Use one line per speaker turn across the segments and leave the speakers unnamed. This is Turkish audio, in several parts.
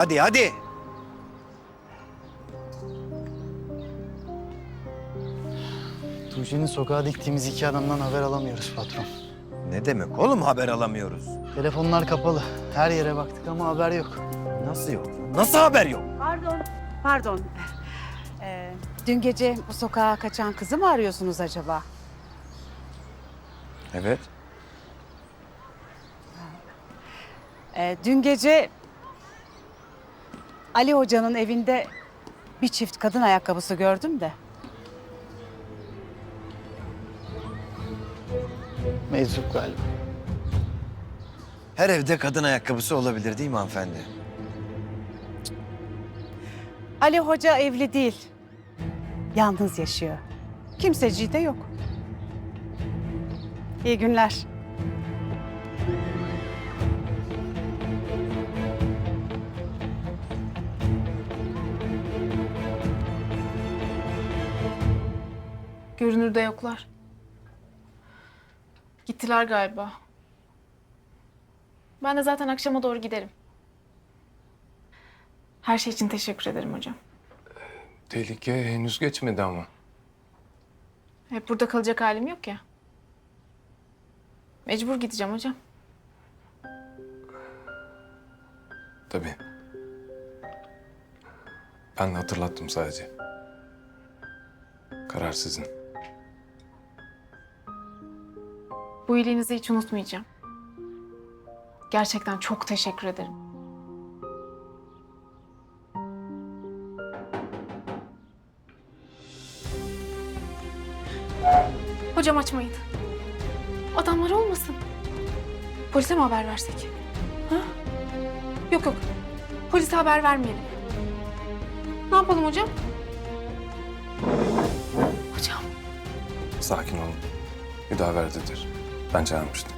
Hadi hadi.
Tuğçe'nin sokağa diktiğimiz iki adamdan haber alamıyoruz patron.
Ne demek oğlum haber alamıyoruz?
Telefonlar kapalı. Her yere baktık ama haber yok.
Nasıl yok? Nasıl haber yok?
Pardon, pardon. Ee, dün gece bu sokağa kaçan kızı mı arıyorsunuz acaba?
Evet.
Ee, dün gece Ali Hoca'nın evinde bir çift kadın ayakkabısı gördüm de.
Meczup galiba.
Her evde kadın ayakkabısı olabilir değil mi hanımefendi?
Ali Hoca evli değil. Yalnız yaşıyor. Kimseciği de yok. İyi günler.
Görünürde yoklar. Gittiler galiba. Ben de zaten akşama doğru giderim. Her şey için teşekkür ederim hocam.
Tehlike henüz geçmedi ama.
Hep burada kalacak halim yok ya. Mecbur gideceğim hocam.
Tabii. Ben de hatırlattım sadece. Karar sizin.
Bu iyiliğinizi hiç unutmayacağım. Gerçekten çok teşekkür ederim. Hocam açmayın. Adamlar olmasın. Polise mi haber versek? Ha? Yok yok. Polise haber vermeyelim. Ne yapalım hocam? Hocam.
Sakin olun. Müdaverdedir. Ben çağırmıştım.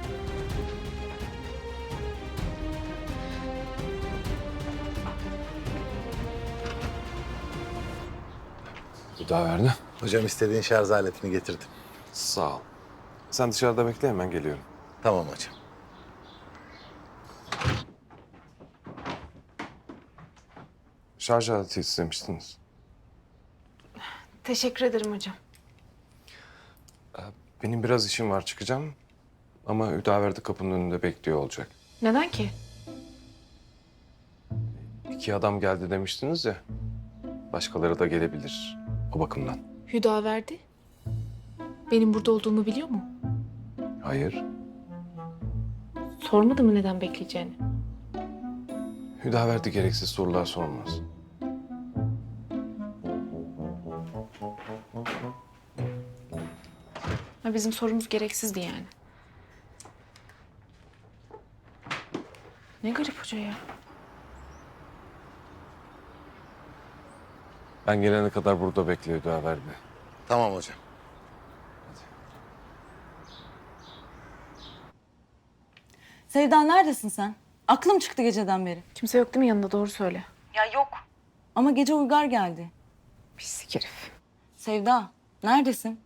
Müdaverde.
Hocam istediğin şarj aletini getirdim.
Sağ ol. Sen dışarıda bekle hemen geliyorum.
Tamam hocam.
Şarj aleti istemiştiniz.
Teşekkür ederim hocam.
Benim biraz işim var çıkacağım. Ama Hüdaverdi kapının önünde bekliyor olacak.
Neden ki?
İki adam geldi demiştiniz ya. Başkaları da gelebilir o bakımdan.
Hüda verdi. Benim burada olduğumu biliyor mu?
Hayır.
Sormadı mı neden bekleyeceğini?
Hüdaverdi gereksiz sorular sormaz.
Ha, bizim sorumuz gereksizdi yani. Ne garip hoca ya.
Ben gelene kadar burada bekliyor Hüdaverdi.
Tamam hocam.
Sevda neredesin sen? Aklım çıktı geceden beri.
Kimse yok değil mi yanında doğru söyle.
Ya yok. Ama gece Uygar geldi.
Pislik herif.
Sevda neredesin?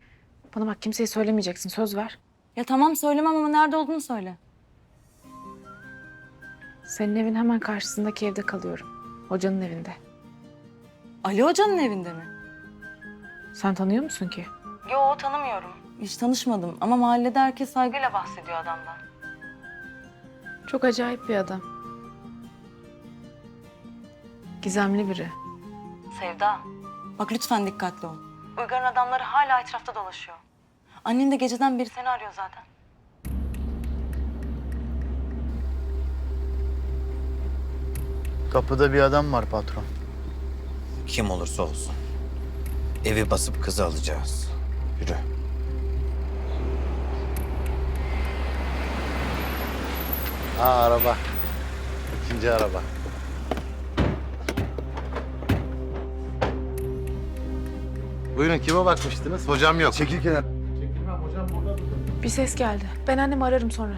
Bana bak kimseye söylemeyeceksin söz ver.
Ya tamam söylemem ama nerede olduğunu söyle.
Senin evin hemen karşısındaki evde kalıyorum. Hocanın evinde.
Ali Hoca'nın evinde mi?
Sen tanıyor musun ki?
Yo tanımıyorum. Hiç tanışmadım ama mahallede herkes saygıyla bahsediyor adamdan.
Çok acayip bir adam. Gizemli biri.
Sevda. Bak lütfen dikkatli ol. Uygar'ın adamları hala etrafta dolaşıyor. Annen de geceden beri seni arıyor zaten.
Kapıda bir adam var patron.
Kim olursa olsun. Evi basıp kızı alacağız. Yürü.
Ha araba. İkinci araba. Buyurun kime bakmıştınız? Hocam yok. Çekil kenara.
Bir ses geldi. Ben annemi ararım sonra.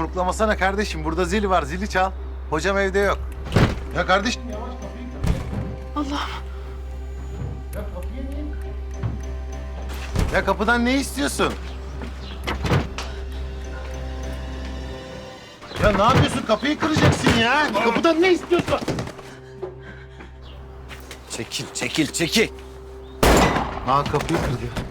Yumruklamasana kardeşim. Burada zil var. Zili çal. Hocam evde yok. Ya kardeşim.
Allah'ım.
Ya kapıdan ne istiyorsun? Ya ne yapıyorsun? Kapıyı kıracaksın ya. Kapıdan ne istiyorsun?
Çekil, çekil, çekil.
Aa kapıyı kırdı.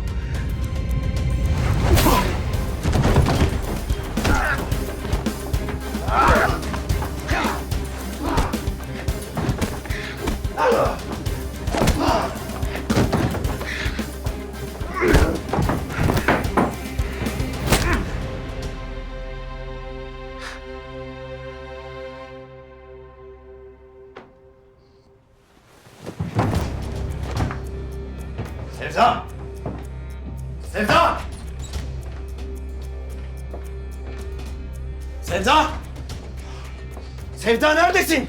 Sevda! Sevda! Sevda! Sevda neredesin?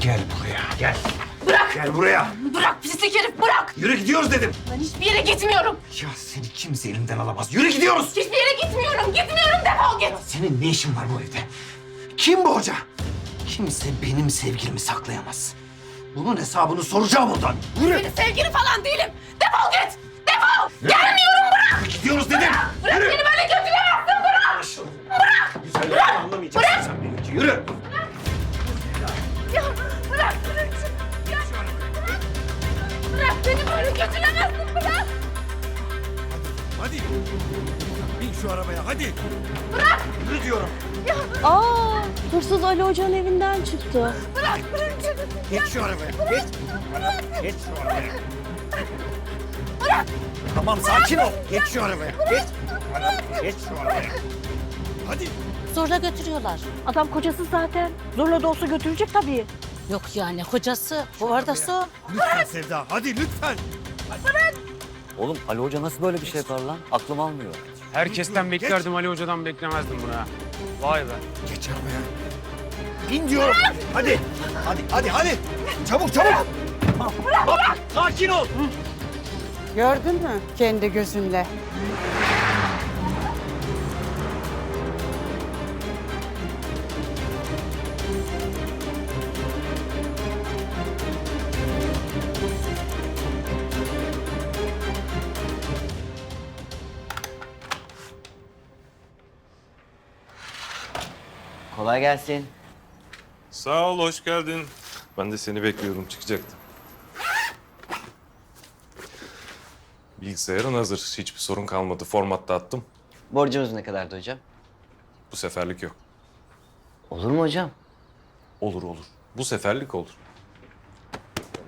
Gel buraya, gel.
Bırak!
Gel buraya.
Bırak pislik herif bırak!
Yürü gidiyoruz dedim.
Ben hiçbir yere gitmiyorum.
Ya seni kimse elimden alamaz. Yürü gidiyoruz.
Hiçbir yere gitmiyorum. Gitmiyorum defol git.
Senin ne işin var bu evde? Kim bu hoca? Kimse benim sevgilimi saklayamaz. Bunun hesabını soracağım ondan. Yürü.
Senin sevgili falan değilim. Defol git. Defol. Gelmiyorum bırak.
Gidiyoruz dedim.
Bırak beni böyle götüremezsin bırak.
Bırak. Güzellikle anlamayacaksın sen benimki. Yürü.
Götüremezsin bırak.
Hadi. Bin şu arabaya hadi.
Bırak.
Yürü diyorum.
Aa, hırsız Ali Hoca'nın evinden çıktı.
Bırak bırak.
Geç şu arabaya. Geç. Geç şu arabaya. Tamam sakin ol. Geç şu arabaya. Geç. Geç şu arabaya. Hadi.
Zorla götürüyorlar. Adam kocası zaten. Zorla da olsa götürecek tabii.
Yok yani kocası. Bu arada su.
Lütfen Sevda. Hadi lütfen.
Oğlum Ali Hoca nasıl böyle bir şey yapar lan? Aklım almıyor.
Herkesten beklerdim Ali Hoca'dan beklemezdim bunu ha. Vay be.
Geç arabaya. Bin diyorum. Hadi. Hadi hadi hadi. Çabuk çabuk. Bak, sakin ol.
Gördün mü kendi gözünle?
Kolay gelsin.
Sağ ol, hoş geldin. Ben de seni bekliyordum, çıkacaktım. Bilgisayarın hazır. Hiçbir sorun kalmadı. Formatta attım.
Borcunuz ne kadardı hocam?
Bu seferlik yok.
Olur mu hocam?
Olur olur. Bu seferlik olur.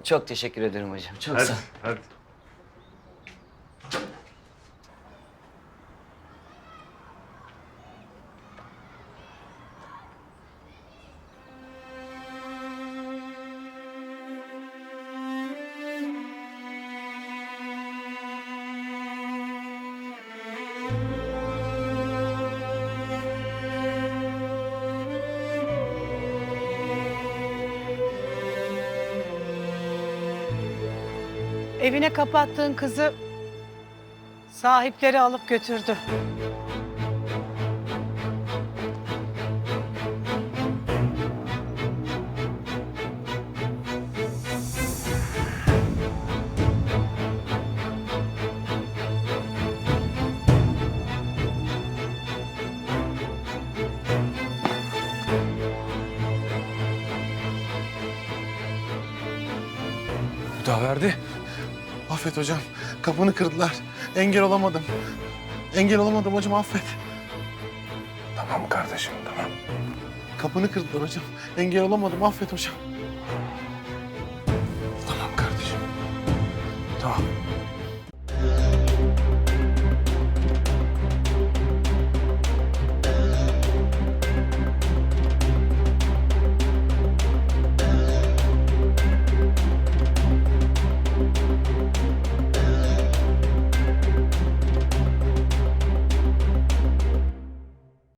Çok teşekkür ederim hocam. Çok sağ ol.
hadi.
Evine kapattığın kızı sahipleri alıp götürdü.
verdi.
Affet hocam. Kapını kırdılar. Engel olamadım. Engel olamadım hocam affet.
Tamam kardeşim, tamam.
Kapını kırdılar hocam. Engel olamadım affet hocam.